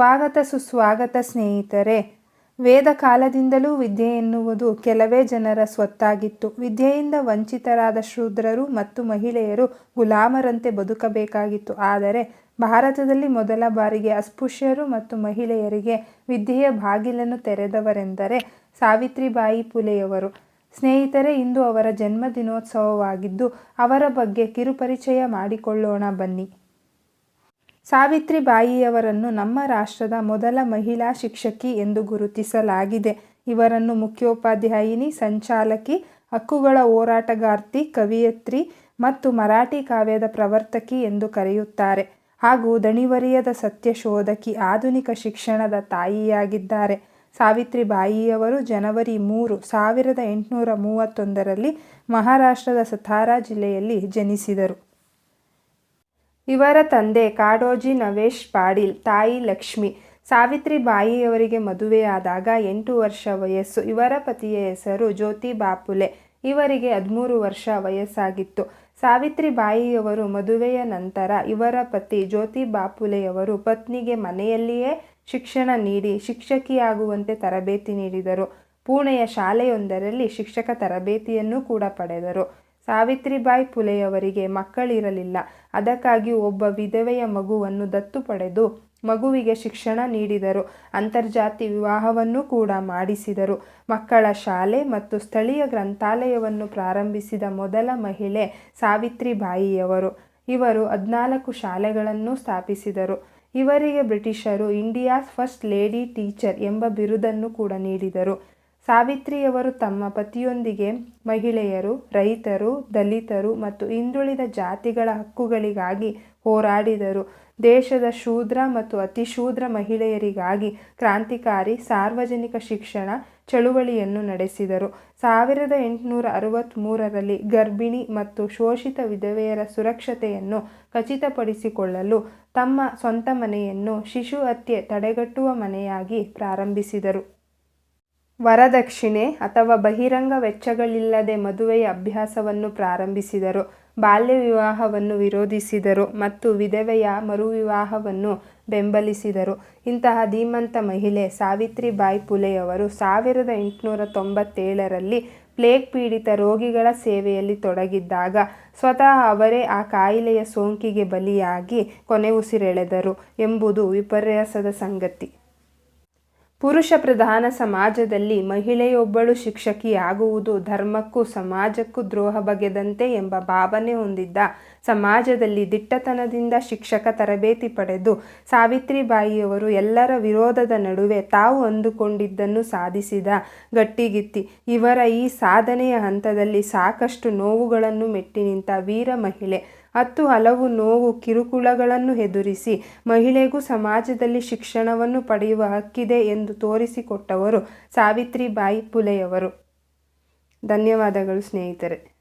ಸ್ವಾಗತ ಸುಸ್ವಾಗತ ಸ್ನೇಹಿತರೆ ವೇದ ಕಾಲದಿಂದಲೂ ವಿದ್ಯೆ ಎನ್ನುವುದು ಕೆಲವೇ ಜನರ ಸ್ವತ್ತಾಗಿತ್ತು. ವಿದ್ಯೆಯಿಂದ ವಂಚಿತರಾದ ಶೂದ್ರರು ಮತ್ತು ಮಹಿಳೆಯರು ಗುಲಾಮರಂತೆ ಬದುಕಬೇಕಾಗಿತ್ತು. ಆದರೆ ಭಾರತದಲ್ಲಿ ಮೊದಲ ಬಾರಿಗೆ ಅಸ್ಪೃಶ್ಯರು ಮತ್ತು ಮಹಿಳೆಯರಿಗೆ ವಿದ್ಯೆಯ ಬಾಗಿಲನ್ನು ತೆರೆದವರೆಂದರೆ ಸಾವಿತ್ರಿಬಾಯಿ ಪುಲೆಯವರು. ಸ್ನೇಹಿತರೆ, ಇಂದು ಅವರ ಜನ್ಮ ದಿನೋತ್ಸವವಾಗಿದ್ದು ಅವರ ಬಗ್ಗೆ ಕಿರುಪರಿಚಯ ಮಾಡಿಕೊಳ್ಳೋಣ ಬನ್ನಿ. ಸಾವಿತ್ರಿಬಾಯಿಯವರನ್ನು ನಮ್ಮ ರಾಷ್ಟ್ರದ ಮೊದಲ ಮಹಿಳಾ ಶಿಕ್ಷಕಿ ಎಂದು ಗುರುತಿಸಲಾಗಿದೆ. ಇವರನ್ನು ಮುಖ್ಯೋಪಾಧ್ಯಾಯಿನಿ, ಸಂಚಾಲಕಿ, ಹಕ್ಕುಗಳ ಹೋರಾಟಗಾರ್ತಿ, ಕವಿಯತ್ರಿ ಮತ್ತು ಮರಾಠಿ ಕಾವ್ಯದ ಪ್ರವರ್ತಕಿ ಎಂದು ಕರೆಯುತ್ತಾರೆ. ಹಾಗೂ ದಣಿವರಿಯದ ಸತ್ಯಶೋಧಕಿ ಆಧುನಿಕ ಶಿಕ್ಷಣದ ತಾಯಿಯಾಗಿದ್ದಾರೆ. ಸಾವಿತ್ರಿಬಾಯಿಯವರು ಜನವರಿ ಮೂರು, ಸಾವಿರದ ಎಂಟುನೂರ ಮೂವತ್ತೊಂದರಲ್ಲಿ ಮಹಾರಾಷ್ಟ್ರದ ಸತಾರಾ ಜಿಲ್ಲೆಯಲ್ಲಿ ಜನಿಸಿದರು. ಇವರ ತಂದೆ ಕಾಡೋಜಿ ನವೇಶ್ ಪಾಡಿಲ್ ತಾಯಿ ಲಕ್ಷ್ಮಿ, ಸಾವಿತ್ರಿಬಾಯಿಯವರಿಗೆ ಮದುವೆಯಾದಾಗ ಎಂಟು ವರ್ಷ ವಯಸ್ಸು. ಇವರ ಪತಿಯ ಹೆಸರು ಜ್ಯೋತಿ ಬಾಪುಲೆ. ಇವರಿಗೆ ಹದಿಮೂರು ವರ್ಷ ವಯಸ್ಸಾಗಿತ್ತು. ಸಾವಿತ್ರಿಬಾಯಿಯವರು ಮದುವೆಯ ನಂತರ ಇವರ ಪತಿ ಜ್ಯೋತಿ ಬಾಪುಲೆಯವರು ಪತ್ನಿಗೆ ಮನೆಯಲ್ಲಿಯೇ ಶಿಕ್ಷಣ ನೀಡಿ ಶಿಕ್ಷಕಿಯಾಗುವಂತೆ ತರಬೇತಿ ನೀಡಿದರು. ಪುಣೆಯ ಶಾಲೆಯೊಂದರಲ್ಲಿ ಶಿಕ್ಷಕ ತರಬೇತಿಯನ್ನು ಕೂಡ ಪಡೆದರು. ಸಾವಿತ್ರಿಬಾಯಿ ಪುಲೆಯವರಿಗೆ ಮಕ್ಕಳಿರಲಿಲ್ಲ. ಅದಕ್ಕಾಗಿ ಒಬ್ಬ ವಿಧವೆಯ ಮಗುವನ್ನು ದತ್ತು ಪಡೆದು ಮಗುವಿಗೆ ಶಿಕ್ಷಣ ನೀಡಿದರು. ಅಂತರ್ಜಾತಿ ವಿವಾಹವನ್ನು ಕೂಡ ಮಾಡಿಸಿದರು. ಮಕ್ಕಳ ಶಾಲೆ ಮತ್ತು ಸ್ಥಳೀಯ ಗ್ರಂಥಾಲಯವನ್ನು ಪ್ರಾರಂಭಿಸಿದ ಮೊದಲ ಮಹಿಳೆ ಸಾವಿತ್ರಿಬಾಯಿಯವರು. ಇವರು ಹದಿನಾಲ್ಕು ಶಾಲೆಗಳನ್ನು ಸ್ಥಾಪಿಸಿದರು. ಇವರಿಗೆ ಬ್ರಿಟಿಷರು ಇಂಡಿಯಾಸ್ ಫಸ್ಟ್ ಲೇಡಿ ಟೀಚರ್ ಎಂಬ ಬಿರುದನ್ನು ಕೂಡ ನೀಡಿದರು. ಸಾವಿತ್ರಿಯವರು ತಮ್ಮ ಪತಿಯೊಂದಿಗೆ ಮಹಿಳೆಯರು, ರೈತರು, ದಲಿತರು ಮತ್ತು ಹಿಂದುಳಿದ ಜಾತಿಗಳ ಹಕ್ಕುಗಳಿಗಾಗಿ ಹೋರಾಡಿದರು. ದೇಶದ ಶೂದ್ರ ಮತ್ತು ಅತಿಶೂದ್ರ ಮಹಿಳೆಯರಿಗಾಗಿ ಕ್ರಾಂತಿಕಾರಿ ಸಾರ್ವಜನಿಕ ಶಿಕ್ಷಣ ಚಳುವಳಿಯನ್ನು ನಡೆಸಿದರು. ಸಾವಿರದ ಎಂಟುನೂರ ಅರವತ್ತ್ಮೂರರಲ್ಲಿ ಗರ್ಭಿಣಿ ಮತ್ತು ಶೋಷಿತ ವಿಧವೆಯರ ಸುರಕ್ಷತೆಯನ್ನು ಖಚಿತಪಡಿಸಿಕೊಳ್ಳಲು ತಮ್ಮ ಸ್ವಂತ ಮನೆಯನ್ನು ಶಿಶು ಹತ್ಯೆ ತಡೆಗಟ್ಟುವ ಮನೆಯಾಗಿ ಪ್ರಾರಂಭಿಸಿದರು. ವರದಕ್ಷಿಣೆ ಅಥವಾ ಬಹಿರಂಗ ವೆಚ್ಚಗಳಿಲ್ಲದೆ ಮದುವೆಯ ಅಭ್ಯಾಸವನ್ನು ಪ್ರಾರಂಭಿಸಿದರು. ಬಾಲ್ಯ ವಿವಾಹವನ್ನು ವಿರೋಧಿಸಿದರು ಮತ್ತು ವಿಧವೆಯ ಮರುವಿವಾಹವನ್ನು ಬೆಂಬಲಿಸಿದರು. ಇಂತಹ ಧೀಮಂತ ಮಹಿಳೆ ಸಾವಿತ್ರಿಬಾಯಿ ಪುಲೆಯವರು ಸಾವಿರದ ಎಂಟುನೂರ ತೊಂಬತ್ತೇಳರಲ್ಲಿ ಪ್ಲೇಗ್ ಪೀಡಿತ ರೋಗಿಗಳ ಸೇವೆಯಲ್ಲಿ ತೊಡಗಿದ್ದಾಗ ಸ್ವತಃ ಅವರೇ ಆ ಕಾಯಿಲೆಯ ಸೋಂಕಿಗೆ ಬಲಿಯಾಗಿ ಕೊನೆ ಉಸಿರೆಳೆದರು ಎಂಬುದು ವಿಪರ್ಯಾಸದ ಸಂಗತಿ. ಪುರುಷ ಪ್ರಧಾನ ಸಮಾಜದಲ್ಲಿ ಮಹಿಳೆಯೊಬ್ಬಳು ಶಿಕ್ಷಕಿಯಾಗುವುದು ಧರ್ಮಕ್ಕೂ ಸಮಾಜಕ್ಕೂ ದ್ರೋಹ ಬಗೆದಂತೆ ಎಂಬ ಭಾವನೆ ಹೊಂದಿದ್ದ ಸಮಾಜದಲ್ಲಿ ದಿಟ್ಟತನದಿಂದ ಶಿಕ್ಷಕ ತರಬೇತಿ ಪಡೆದು ಸಾವಿತ್ರಿಬಾಯಿಯವರು ಎಲ್ಲರ ವಿರೋಧದ ನಡುವೆ ತಾವು ಅಂದುಕೊಂಡಿದ್ದನ್ನು ಸಾಧಿಸಿದ ಗಟ್ಟಿಗಿತ್ತಿ. ಇವರ ಈ ಸಾಧನೆಯ ಹಂತದಲ್ಲಿ ಸಾಕಷ್ಟು ನೋವುಗಳನ್ನು ಮೆಟ್ಟಿ ನಿಂತ ವೀರ ಮಹಿಳೆ ಹತ್ತು ಹಲವು ನೋವು ಕಿರುಕುಳಗಳನ್ನು ಎದುರಿಸಿ ಮಹಿಳೆಗೂ ಸಮಾಜದಲ್ಲಿ ಶಿಕ್ಷಣವನ್ನು ಪಡೆಯುವ ಹಕ್ಕಿದೆ ಎಂದು ತೋರಿಸಿಕೊಟ್ಟವರು ಸಾವಿತ್ರಿಬಾಯಿ ಪುಲೆಯವರು. ಧನ್ಯವಾದಗಳು ಸ್ನೇಹಿತರೆ.